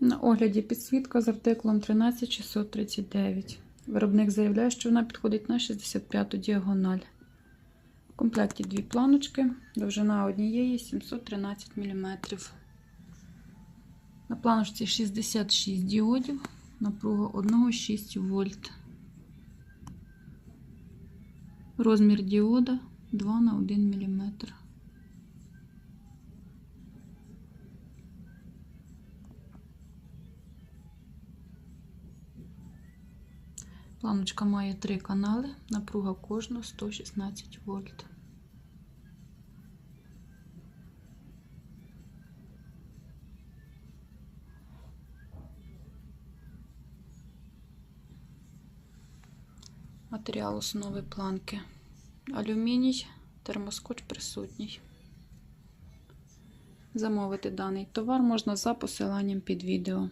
На огляді підсвітка з артиклом 13639. Виробник заявляє, що вона підходить на 65-ту діагональ. В комплекті дві планочки, довжина однієї 713 мм. На планочці 66 діодів, напруга 1,6 вольт. Розмір діода 2 на 1 мм. Планочка має три канали, напруга кожного 116 вольт. Матеріал основи планки. Алюміній, термоскоч присутній. Замовити даний товар можна за посиланням під відео.